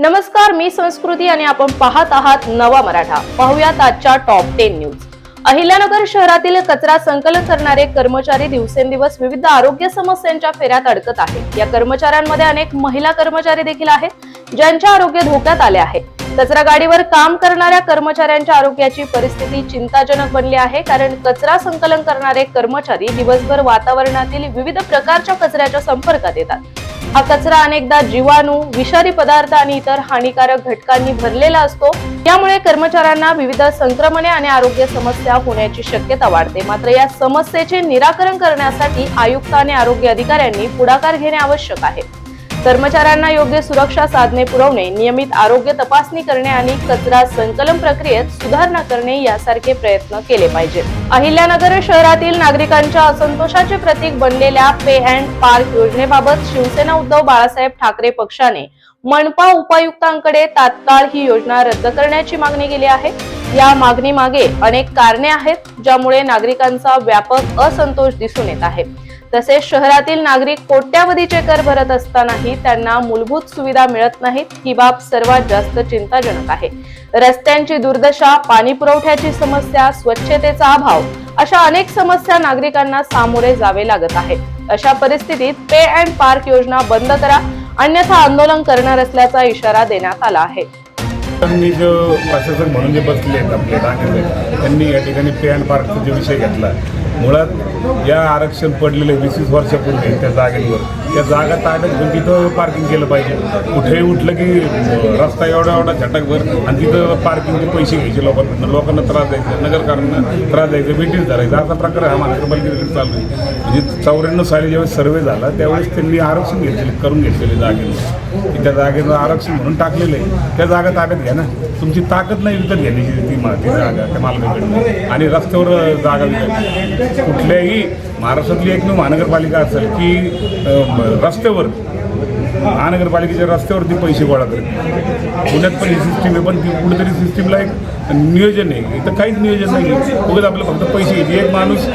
नमस्कार मी संस्कृती आणि आपण पाहत आहात नवा मराठा. पाहुयात आजच्या टॉप टेन न्यूज अहिल्यानगर शहरातील कचरा संकलन करणारे कर्मचारी दिवसेंदिवस विविध आरोग्य समस्यांच्या फेऱ्यात अडकत आहेत. या कर्मचाऱ्यांमध्ये अनेक महिला कर्मचारी देखील आहेत ज्यांचे आरोग्य धोक्यात आले आहे. कचरा गाडीवर काम करणाऱ्या कर्मचाऱ्यांच्या आरोग्याची परिस्थिती चिंताजनक बनली आहे कारण कचरा संकलन करणारे कर्मचारी दिवसभर वातावरणातील विविध प्रकारच्या कचऱ्याच्या संपर्कात येतात. हा कचरा अनेकदा जीवाणू विषारी पदार्थ आणि इतर हानिकारक घटकांनी भरलेला असतो. त्यामुळे कर्मचाऱ्यांना विविध संक्रमणे आणि आरोग्य समस्या होण्याची शक्यता वाढते. मात्र या समस्येचे निराकरण करण्यासाठी आयुक्त आणि आरोग्य अधिकाऱ्यांनी पुढाकार घेणे आवश्यक आहे. कर्मचाऱ्यांना योग्य सुरक्षा साधने पुरवणे नियमित आरोग्य तपासणी करणे आणि कचरा संकलन प्रक्रियेत सुधारणा करणे यासारखे प्रयत्न केले पाहिजेत. अहिल्यानगर शहरातील नागरिकांच्या असंतोषाचे प्रतीक बनलेल्या पे अँड पार्क योजनेबाबत शिवसेना उद्धव बाळासाहेब ठाकरे पक्षाने मनपा उपायुक्तांकडे तात्काळ ही योजना रद्द करण्याची मागणी केली आहे. या मागणी मागे अनेक कारणे आहेत ज्यामुळे नागरिकांचा व्यापक असंतोष दिसून येत आहे. तसेच शहरातील नागरिक कोट्यावधीचे कर भरत असतानाही त्यांना मूलभूत सुविधा मिळत नाहीत ही बाब सर्वात जास्त चिंताजनक आहे. रस्त्यांची दुर्दशा पाणी पुरवठ्याची समस्या स्वच्छतेचा अभाव अशा अनेक समस्या नागरिकांना सामोरे जावे लागत आहे अशा परिस्थितीत पे अँड पार्क योजना बंद करा अन्यथा आंदोलन करणार असल्याचा इशारा देण्यात आला आहे. त्यांनी जो प्रशासक म्हणून जे बसले आहेत आपले त्यांनी या ठिकाणी पे अँड पार्कचा जो विषय घेतला मुळात या आरक्षण पडलेले वीस वीस वर्षापूर्वी त्या जागेवर. त्या जागा ताब्यात घेऊन तिथं पार्किंग केलं पाहिजे. कुठेही उठलं की रस्ता एवढा एवढा झटकभर आणि तिथं पार्किंगचे पैसे घ्यायचे लोकांना. लोकांना त्रास द्यायचा. नगरकारांना त्रास द्यायचा. ब्रिटिश धरायचा. असा प्रकार हा महानगरपालिकेकडे चालू आहे. म्हणजे चौऱ्याण्णव साली ज्यावेळेस सर्वे झाला त्यावेळेस त्यांनी आरक्षण घेतलेले करून घेतलेले जागेवर. त्या जागेचं आरक्षण म्हणून टाकलेलं आहे. त्या जागा ताब्यात घ्या ना. तुमची ताकद नाही विकत घेण्याची ती ती जागा त्या मालकाकडनं. आणि रस्त्यावर जागा विकत. कुठल्याही महाराष्ट्रातली एकमेव महानगरपालिका असेल की रस्त्यावर महानगरपालिकेच्या रस्त्यावरती पैसे गोळा करते. पुण्यात पण ही सिस्टीम आहे पण ती कुठेतरी सिस्टीमला एक नियोजन आहे. इथं काहीच नियोजन नाही उगाच आपलं फक्त पैसे घेते एक माणूस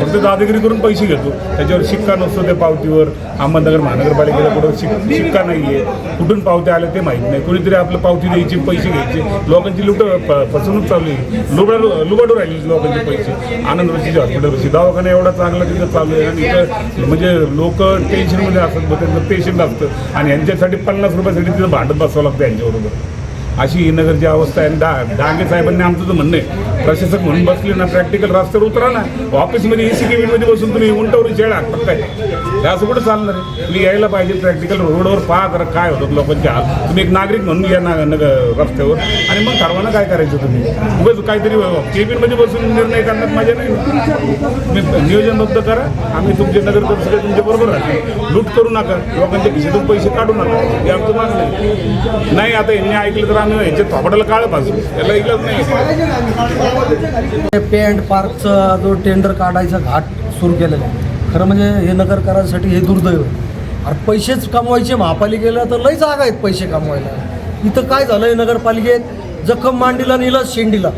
फक्त दादागिरी करून पैसे घेतो. त्याच्यावर शिक्का नसतो त्या पावतीवर. अहमदनगर महानगरपालिकेला कुठं शिक शिक्का नाही आहे कुठून पावत्या आल्या ते माहीत नाही. कोणीतरी आपलं पावती द्यायची पैसे घ्यायचे. लोकांची लुट फसवणूक चालू आहे. लुबाड लुबाडू राहिली लोकांचे पैसे. आनंद ऋषीच्या ऋषी दवाखाना एवढा चांगला तिथं चालू आहे. आणि इथं म्हणजे लोक टेन्शनमध्ये असतात. मग त्यांचं पेशंट असतं. आणि यांच्यासाठी पन्नास रुपयासाठी तिथं भांडत बसावं लागतं यांच्याबरोबर. अशी ही नगरची अवस्था आहे. आणि डा डांगे साहेबांनी आमचं तर म्हणणं आहे प्रशासक म्हणून बसले ना प्रॅक्टिकल रस्त्यावर उतरा ना ऑफिसमध्ये एसी केबिनमध्ये बसून तुम्ही उंटावर शेळ हाकतात काय हे असं कुठं चालणार आहे? तुम्ही यायला पाहिजे प्रॅक्टिकल रोडवर पहा जरा काय होतं लोकांच्या हाल. तुम्ही एक नागरिक म्हणून या ना नगर रस्त्यावर. आणि मग ठरवा ना काय करायचं तुम्ही? उगाच काहीतरी केबिनमध्ये बसून निर्णय करण्यात मजा नाही. तुम्ही नियोजनबद्ध करा. आम्ही तुमचे नगर सगळे तुमच्या बरोबर राहते. लूट करू नका. लोकांच्या खिशातून पैसे काढू नका. हे आमचं मागणं नाही आता यांनी ऐकलं तर आम्ही यांचे थोपडाला काळ बाजू याला इलाज नाही. पे अँड पार्कचा जो टेंडर काढायचा घाट सुरू केलेला आहे. खरं म्हणजे हे नगरकरांसाठी हे दुर्दैव अरे पैसेच कमवायचे महापालिकेला तर लई जागा आहेत पैसे कमवायला. इथं काय झालं? आहे नगरपालिकेत जखम मांडीला निलं शेंडीला.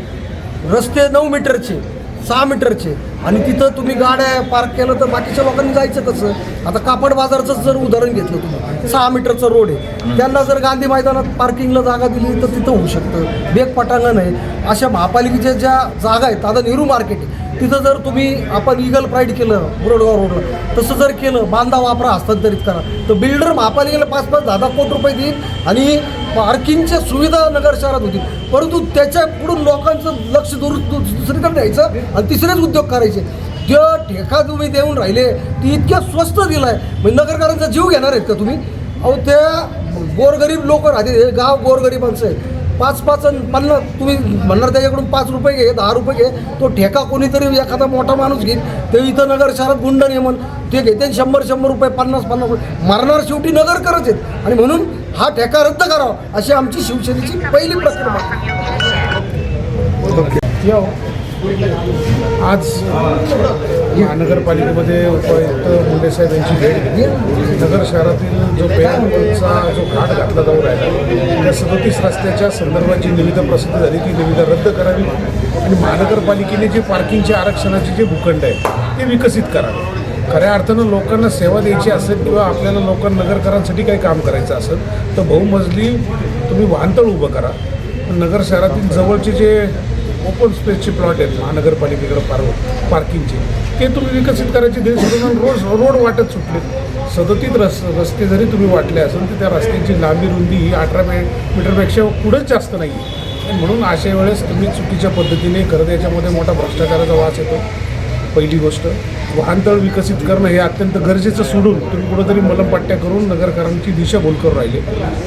रस्ते नऊ मीटरचे. सहा मीटरचे. आणि तिथं तुम्ही गाड्या पार्क केलं तर बाकीच्या लोकांनी जायचं कसं? आता कापड बाजारचं जर उदाहरण घेतलं तुम्ही सहा मीटरचं रोड आहे. त्यांना जर गांधी मैदानात पार्किंगला जागा दिली तर तिथं होऊ शकतं. बेग पटांगण आहे. अशा महापालिकेच्या ज्या जागा आहेत आता नेहरू मार्केट आहे. तिथं जर तुम्ही आपण इगल प्राईड केलं मुरडगाव रोडला तसं जर केलं बांधा वापरा हस्तांतरित करा. तर बिल्डर महापालिकेला पाच पाच दहा दहा कोटी रुपये देईल आणि पार्किंगच्या सुविधा नगर शहरात होतील. परंतु त्याच्याकडून लोकांचं लक्ष दूर दु- दुसरीकडे द्यायचं आणि तिसरेच उद्योग करायचे. जे ठेका तुम्ही देऊन राहिले ती इतक्या स्वस्त दिलाय. म्हणजे नगरकरांचा जीव घेणार आहेत का तुम्ही? अहो त्या गोरगरीब लोक राहते हे गाव गोरगरिबांचं आहे. पाच पाच पन्नास तुम्ही म्हणणार त्याच्याकडून पाच रुपये घे दहा रुपये घे तो ठेका कोणीतरी एखादा मोठा माणूस घेईल ते इथं नगर शहरात गुंड नियमन ते घेते शंभर शंभर रुपये पन्नास पन्नास रुपये. मारणार शेवटी नगर करत आहेत आणि म्हणून हा ठेका रद्द करावा अशी आमची शिवसेनेची पहिली प्रतिक्रिया आज महानगरपालिकेमध्ये उपायुक्त मुंडे साहेब यांची भेट नगर शहरातील जो पेयंचा जो घाट घातला जाऊ राहिला. त्या सदोतीस रस्त्याच्या संदर्भात जी निविदा प्रसिद्ध झाली. ती निविदा रद्द करावी आणि महानगरपालिकेने जे पार्किंगच्या आरक्षणाचे जे भूखंड आहे ते विकसित करावे. खऱ्या अर्थानं लोकांना सेवा द्यायची असेल किंवा आपल्याला लोकांना नगरकरांसाठी काही काम करायचं असेल तर बहुमजली तुम्ही वाहनतळ उभं करा. नगर शहरातील जवळचे जे ओपन स्पेसचे प्लॉट आहेत महानगरपालिकेकडे पार पार्किंगचे ते तुम्ही विकसित करायचे. सोडून रोड रोड वाटत सुटले. सदतीत रस रस्ते जरी तुम्ही वाटले असेल तर त्या रस्त्यांची लांबी रुंदी ही अठरा मे मीटरपेक्षा पुढेच जास्त नाही आहे म्हणून अशा वेळेस तुम्ही चुकीच्या पद्धतीने करत याच्यामध्ये मोठा भ्रष्टाचाराचा वास येतो. पहिली गोष्ट वाहनतळ विकसित करणं हे अत्यंत गरजेचं सोडून तुम्ही कुठंतरी मलमपट्ट्या करून नगरकरांची दिशाभूल करून राहिले.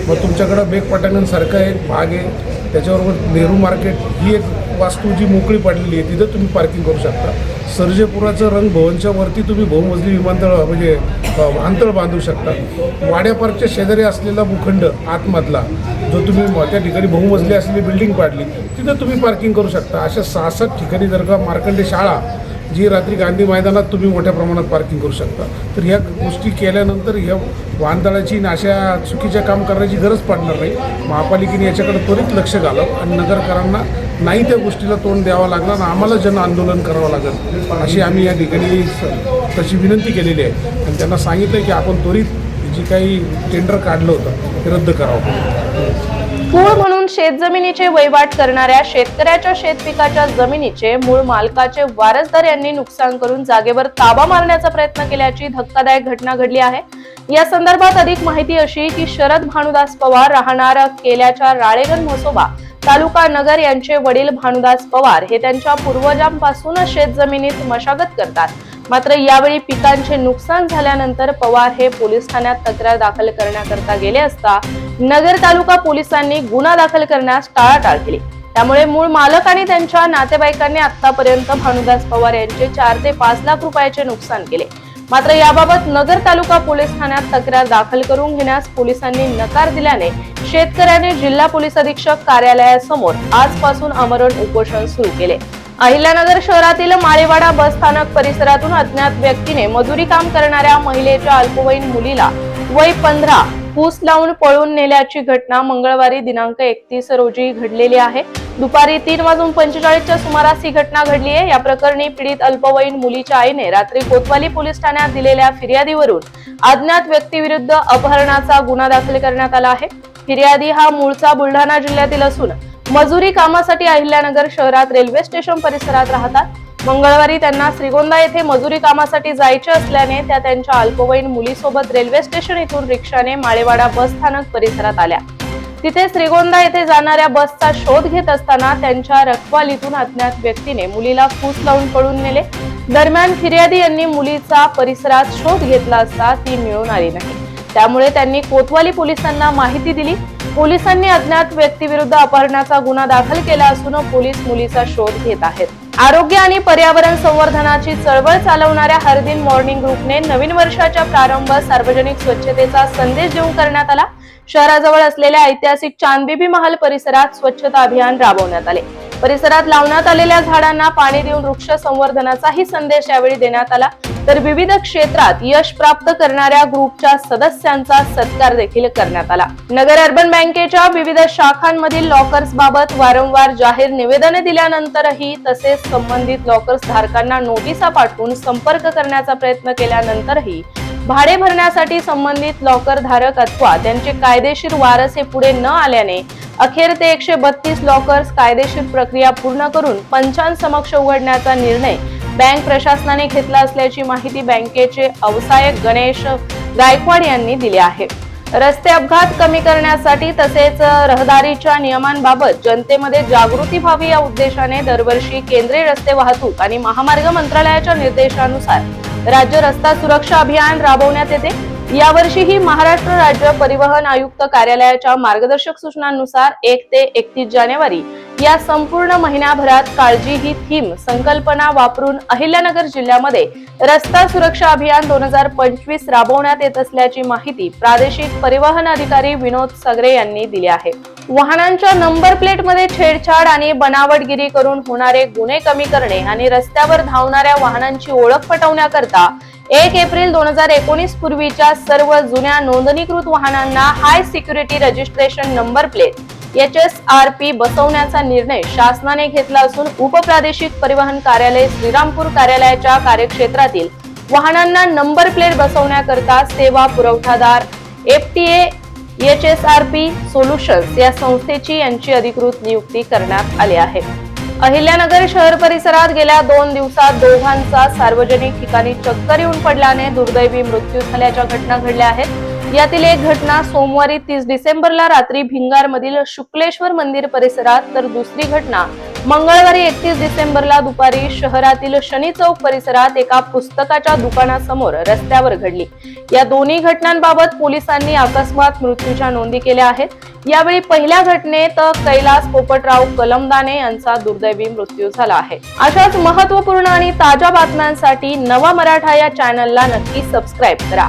मग तुमच्याकडं बेग पटांगणसारखं एक भाग आहे त्याच्याबरोबर नेहरू मार्केट ही एक वास्तू जी मोकळी पडलेली आहे तिथं तुम्ही पार्किंग करू शकता. सर्जेपुराचं रंग भवनच्या वरती तुम्ही बहुमजली विमानतळ म्हणजे अ, बांधू शकता. वाड्या पार्कच्या शेजारी असलेला भूखंड आतमधला जो तुम्ही त्या ठिकाणी बहुमजली असलेली बिल्डिंग पाडली तिथं तुम्ही पार्किंग करू शकता. अशा सहा सात ठिकाणी जर का मार्कंडे शाळा जी रात्री गांधी मैदानात तुम्ही मोठ्या प्रमाणात पार्किंग करू शकता. तर ह्या गोष्टी केल्यानंतर ह्या वाहनतळाची अशा चुकीच्या काम करण्याची गरज पडणार नाही. महापालिकेने याच्याकडे त्वरित लक्ष घालावं आणि नगरकरांना नाही त्या गोष्टीला तोंड द्यावं लागणार आणि आम्हाला जन आंदोलन करावं लागेल. अशी आम्ही या ठिकाणी स- तशी विनंती केलेली आहे. आणि त्यांना सांगितलं की आपण त्वरित जी काही टेंडर काढलं होतं ते रद्द करावं. शेतजमिनीचे वहिवाट करणाऱ्या शेतकऱ्याच्या शेतपिकाच्या जमिनीचे मूळ मालकाचे वारसदार यांनी नुकसान करून जागेवर ताबा मारण्याचा प्रयत्न केल्याची धक्कादायक घटना घडली आहे. या संदर्भात अधिक माहिती अशी की शरद भानुदास पवार राहणार केल्याच्या राळेगण म्हसोबा तालुका नगर यांचे वडील भानुदास पवार हे त्यांच्या पूर्वजांपासून शेतजमिनीत मशागत करतात. मात्र यावेळी पिकांचे नुकसान झाल्यानंतर पवार हे पोलीस ठाण्यात तक्रार दाखल करण्याकरता गेले असता नगर तालुका पोलिसांनी गुन्हा दाखल करण्यास टाळाटाळ केली. त्यामुळे मूळ मालक आणि त्यांच्या नातेवाईकांनी आतापर्यंत भानुदास पवार यांचे चार ते पाच लाख रुपयाचे नुकसान केले. मात्र याबाबत नगर तालुका पोलीस ठाण्यात तक्रार दाखल करून घेण्यास पोलिसांनी नकार दिल्याने शेतकऱ्याने जिल्हा पोलीस अधीक्षक कार्यालयासमोर आजपासून आमरण उपोषण सुरू केले. अहिल्यानगर शहरातील माळेवाडा बस स्थानक परिसरातून अज्ञात व्यक्तीने मजुरी काम करणाऱ्या महिलेच्या अल्पवयीन मुलीला वय पंधरा फूस लावून पळून नेल्याची घटना मंगळवारी दिनांक एकतीस रोजी घडलेली आहे. दुपारी तीन वाजून पंचेचाळीसच्या सुमारास ही घटना घडली आहे. या प्रकरणी पीडित अल्पवयीन मुलीच्या आईने रात्री कोतवाली पोलीस ठाण्यात दिलेल्या फिर्यादीवरून अज्ञात व्यक्तीविरुद्ध अपहरणाचा गुन्हा दाखल करण्यात आला आहे. फिर्यादी हा मूळचा बुलढाणा जिल्ह्यातील असून मजुरी कामासाठी अहिल्यानगर शहरात रेल्वे स्टेशन परिसरात राहतात. मंगळवारी त्यांना श्रीगोंदा येथे मजुरी कामासाठी जायचे असल्याने त्या त्यांच्या अल्पवयीन मुलीसोबत रेल्वे स्टेशन इथून रिक्षाने माळेवाडा बस स्थानक परिसरात आल्या. तिथे श्रीगोंदा येथे जाणाऱ्या बसचा शोध घेत असताना त्यांच्या रखवालीतून अज्ञात व्यक्तीने मुलीला फूस लावून पळून नेले. दरम्यान फिर्यादी यांनी मुलीचा परिसरात शोध घेतला असता ती मिळून आली नाही. त्यामुळे त्यांनी कोतवाली पोलिसांना माहिती दिली. पोलिसांनी अज्ञात व्यक्तीविरुद्ध अपहरणाचा गुन्हा दाखल केला असून पोलीस मुलीचा शोध घेत आहेत. आरोग्य आणि पर्यावरण संवर्धनाची चळवळ चालवणाऱ्या हरदिन मॉर्निंग ग्रुपने नवीन वर्षाच्या प्रारंभ सार्वजनिक स्वच्छतेचा संदेश देऊन करण्यात आला. शहराजवळ असलेल्या ऐतिहासिक चांदबिबी महाल परिसरात स्वच्छता अभियान राबवण्यात आले. परिसरात लावण्यात आलेल्या झाडांना पाणी देऊन वृक्ष संवर्धनाचाही संदेश यावेळी देण्यात आला. तर विविध क्षेत्रात यश प्राप्त करणाऱ्या ग्रुपच्या सदस्यांचा सत्कार देखील करण्यात आला. नगर अर्बन बँकेच्या विविध शाखांमधील लॉकर्स बाबत वारंवार जाहीर निवेदने दिल्यानंतरही तसेच संबंधित लॉकर्स धारकांना नोटिसा पाठवून संपर्क करण्याचा प्रयत्न केल्यानंतरही भाडे भरण्यासाठी संबंधित लॉकर धारक अथवा त्यांचे कायदेशीर वारसे पुढे न आल्याने अखेर ते एकशे बत्तीस लॉकर्स कायदेशीर प्रक्रिया पूर्ण करून पंचांसमक्ष उघडण्याचा निर्णय बँक प्रशासनाने घेतला असल्याची माहिती बँकेचे अवसायक गणेश गायकवाड यांनी दिली आहे. रस्ते अपघात कमी करण्यासाठी तसेच रहदारीच्या नियमांबाबत जनतेमध्ये जागृती व्हावी या उद्देशाने दरवर्षी केंद्रीय रस्ते वाहतूक आणि महामार्ग मंत्रालयाच्या निर्देशानुसार राज्य रस्ता सुरक्षा अभियान राबवण्यात येते. यावर्षीही महाराष्ट्र राज्य परिवहन आयुक्त कार्यालयाच्या मार्गदर्शक सूचनांनुसार एक ते एकतीस जानेवारी या संपूर्ण महिन्याभरात काळजी ही थीम संकल्पना वापरून अहिल्यानगर जिल्ह्यामध्ये रस्ता सुरक्षा अभियान दोन हजार पंचवीस राबवण्यात येत असल्याची माहिती प्रादेशिक परिवहन अधिकारी विनोद सगरे यांनी दिली आहे. वाहनांच्या नंबर प्लेटमध्ये छेडछाड आणि बनावटगिरी करून होणारे गुन्हे कमी करणे आणि रस्त्यावर धावणाऱ्या वाहनांची ओळख पटवण्याकरता एक एप्रिल दोन हजार एकोणीस पूर्वीच्या सर्व जुन्या नोंदणीकृत वाहनांना high security registration number plate H S R P बसवण्याचा निर्णय शासनाने घेतला असून उपप्रादेशिक परिवहन कार्यालय श्रीरामपूर कार्यालयाच्या कार्यक्षेत्रातील वाहनांना नंबर प्लेट बसवण्याकरता सेवा पुरवठादार FTA H S R P solutions या संस्थेची यांची अधिकृत नियुक्ती करण्यात आली आहे. अहिल्यानगर शहर परिसरात गेल्या दोन दिवसात दोघांचा सार्वजनिक ठिकाणी चक्कर येऊन पडल्याने दुर्दैवी मृत्यू झाल्याच्या घटना घडल्या आहेत. यातील एक घटना सोमवारी तीस डिसेंबरला रात्री भिंगारमधील शुक्लेश्वर मंदिर परिसरात तर दुसरी घटना मंगळवारी एकतीस डिसेंबरला दुपारी शहरातील शनी चौक परिसरात एका पुस्तकाच्या दुकानासमोर रस्त्यावर घडली. या दोन्ही घटनांबाबत पोलिसांनी अकस्मात मृत्यूच्या नोंदी केल्या आहेत. यावेळी पहिल्या घटनेत कैलास पोपटराव कलमदाने यांचा दुर्दैवी मृत्यू झाला आहे. अशाच महत्त्वपूर्ण आणि ताज्या बातम्यांसाठी नवा मराठा या चॅनलला नक्की सबस्क्राईब करा.